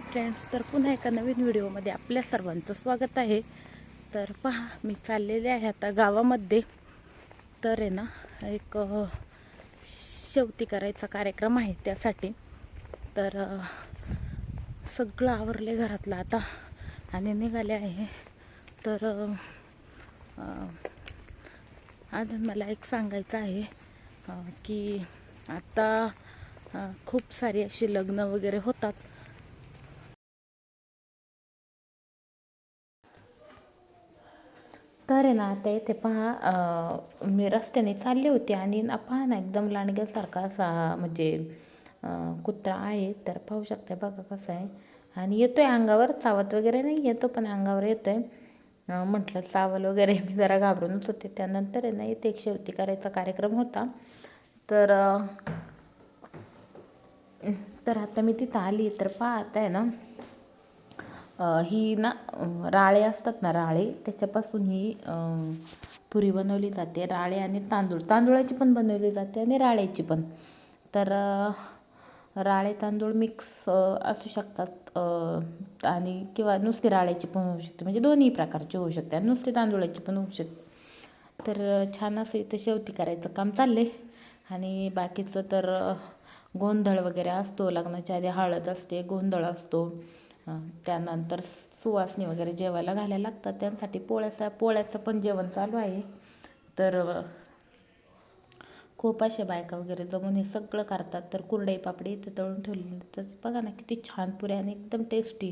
Hi friends तर पुन्हा एका नवीन व्हिडिओमध्ये आपल्या सर्वांचं स्वागत आहे. तर पहा मी चाललेले आहे आता गावामध्ये. तर आहे ना एक शेवती करायचा कार्यक्रम आहे त्यासाठी. तर सगळं आवरले घरातलं आता आणि निघाले आहे. तर अजून मला एक सांगायचं आहे की आता खूप सारी अशी लग्न वगैरे होतात. तर आहे ना आता इथे पहा मी रस्त्याने चालले होते आणि ना पहा ना एकदम लांडग्यासारखा असा म्हणजे कुत्रा आहे. तर पाहू शकता बघा कसं आहे. आणि येतो आहे अंगावर चावत वगैरे नाही येतो पण अंगावर येतो आहे म्हटलं चावल वगैरे मी जरा घाबरूनच होते. त्यानंतर आहे ना इथे एक शेवती करायचा कार्यक्रम होता. तर तर आता मी तिथं आली. तर पहा आता आहे ना ही ना राळे असतात ना राळे त्याच्यापासून ही पुरी बनवली जाते. राळे आणि तांदूळ. तांदूळाची पण बनवली जाते आणि राळ्याची पण. तर राळे तांदूळ मिक्स असू शकतात. आणि किंवा नुसते राळ्याची पण होऊ शकते. म्हणजे दोन्ही प्रकारची होऊ शकते आणि नुसते तांदूळाची पण होऊ शकते. तर छान असं इथं शेवती करायचं काम चाललं आहे आणि बाकीचं तर गोंधळ वगैरे असतो. लग्नाच्या आधी हळद असते गोंधळ असतो. त्यानंतर सुवासनी वगैरे जेवायला घालायला लागतात. त्यांसाठी पोळ्याचा पोळ्याचं पण जेवण चालू आहे. तर खूप अशा बायका वगैरे जमून हे सगळं करतात. तर कुरडई पापडी इथे तळून ठेवलेली तर बघा ना किती छान पुऱ्या आणि एकदम टेस्टी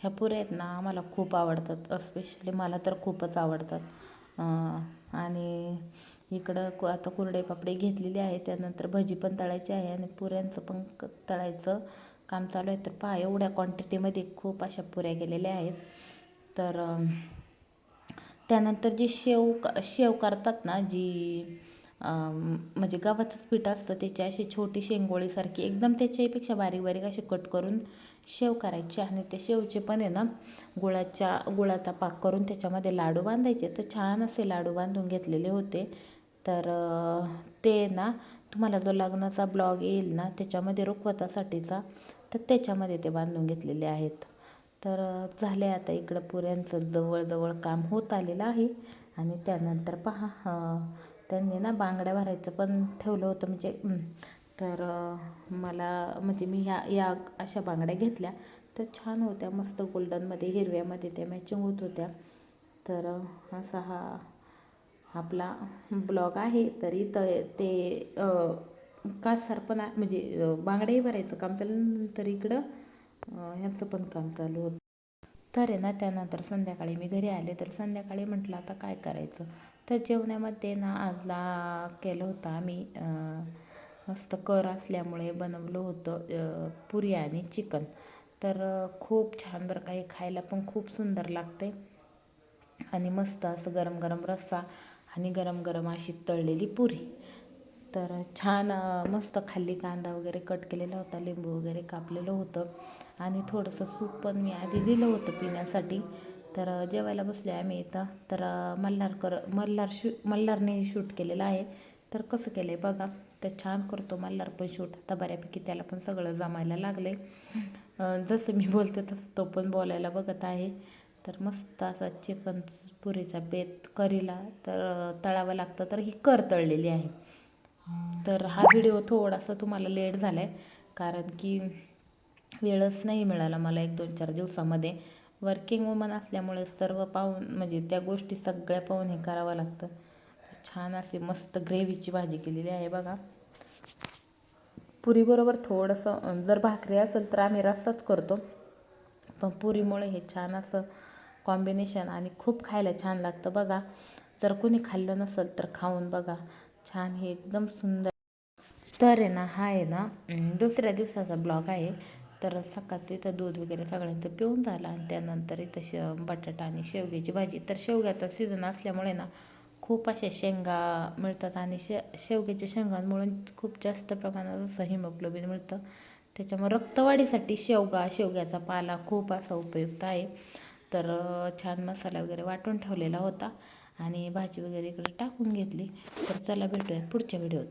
ह्या पुऱ्या आहेत ना आम्हाला खूप आवडतात. स्पेशली मला तर खूपच आवडतात. आणि इकडं कु आता कुरडई पापडी घेतलेली आहे. त्यानंतर भजी पण तळायची आहे आणि पुऱ्यांचं पण क तळायचं. काम चालू आहे तर पहा एवढ्या क्वांटिटीमध्ये खूप अशा पुऱ्या गेलेल्या आहेत. तर त्यानंतर जी शेव शेव करतात ना जी म्हणजे गव्हाचंच पीठ असतं त्याची अशी छोटी शेंगोळीसारखी एकदम त्याच्यापेक्षा बारीक बारीक असे कट करून शेव करायचे. आणि ते शेवचे पण आहे ना गुळाच्या गुळाचा पाक करून त्याच्यामध्ये लाडू बांधायचे. तर छान असे लाडू बांधून घेतलेले होते. तर ते ना तुम्हाला जो लग्नाचा ब्लॉग येईल ना त्याच्यामध्ये रुखवतासाठीचा तर त्याच्यामध्ये ते बांधून घेतलेले आहेत. तर झाले आता इकडं पुऱ्यांचं जवळजवळ काम होत आलेलं आहे. आणि त्यानंतर पहा त्यांनी ना बांगड्या भरायचं पण ठेवलं होतं म्हणजे तर मला म्हणजे मी ह्या या अशा बांगड्या घेतल्या. तर छान होत्या मस्त गोल्डनमध्ये हिरव्यामध्ये त्या मॅचिंग होत होत्या. तर असा हा आपला ब्लॉग आहे तरी त ते अ, कासार पण म्हणजे बांगडेही बांगड्याही भरायचं काम चालू नंतर इकडं ह्याचं पण काम चालू होतं. तर आहे ना त्यानंतर संध्याकाळी मी घरी आले तर संध्याकाळी म्हटलं आता काय करायचं? तर जेवणामध्ये ना आजला केलं होतं आम्ही मस्त कर असल्यामुळे बनवलं होतं पुरी आणि चिकन. तर खूप छान बरं काही खायला पण खूप सुंदर लागते आणि मस्त असं गरम गरम रस्सा आणि गरम गरम अशी तळलेली पुरी. तर छान मस्त खाल्ली कांदा वगैरे कट केलेला होता लिंबू वगैरे कापलेलं होतं. आणि थोडंसं सूप पण मी आधी दिलं होतं पिण्यासाठी. तर जेवायला बसले आम्ही इथं. तर मल्हारकर मल्हार शू मल्हारने शूट केलेलं आहे. तर कसं केलं आहे बघा तर छान करतो मल्हार पण शूट. आता बऱ्यापैकी त्याला पण सगळं जमायला लागलं आहे जसं मी बोलते तसं तो पण बोलायला बघत आहे. तर मस्त असा चिकन पुरीचा बेत करीला तर तळावं लागतं तर ही कर तळलेली आहे. तर हा व्हिडिओ थोडासा तुम्हाला लेट झाला आहे कारण की वेळच नाही मिळाला मला एक दोन चार दिवसामध्ये. वर्किंग वुमन असल्यामुळे सर्व पाहून म्हणजे त्या गोष्टी सगळ्या पाहून हे करावं लागतं. छान अशी मस्त ग्रेव्हीची भाजी केलेली आहे बघा. पुरीबरोबर थोडंसं जर भाकरी असेल तर आम्ही रस्साच करतो. पण पुरीमुळे हे छान असं कॉम्बिनेशन आणि खूप खायला छान लागतं बघा. जर कोणी खाल्लं नसेल तर खाऊन बघा. छान हे एकदम सुंदर. तर आहे ना हा आहे ना दुसऱ्या दिवसाचा ब्लॉग आहे. तर सकाळचं इथं दूध वगैरे सगळ्यांचं पिऊन झालं आणि त्यानंतर इथं शे बटाटा आणि शेवग्याची भाजी. तर शेवग्याचा सीझन असल्यामुळे ना खूप अशा शेंगा मिळतात आणि शे शेवग्याच्या शेंगांमुळे खूप जास्त प्रमाणात असं हिमोग्लोबिन मिळतं. त्याच्यामुळे रक्तवाढीसाठी शेवगा शेवग्याचा पाला खूप असा उपयुक्त आहे. तर छान मसाला वगैरे वाटून ठेवलेला होता आणि भाजी वगैरे इकडे टाकून घेतली. तर चला भेटूयात पुढच्या व्हिडिओत.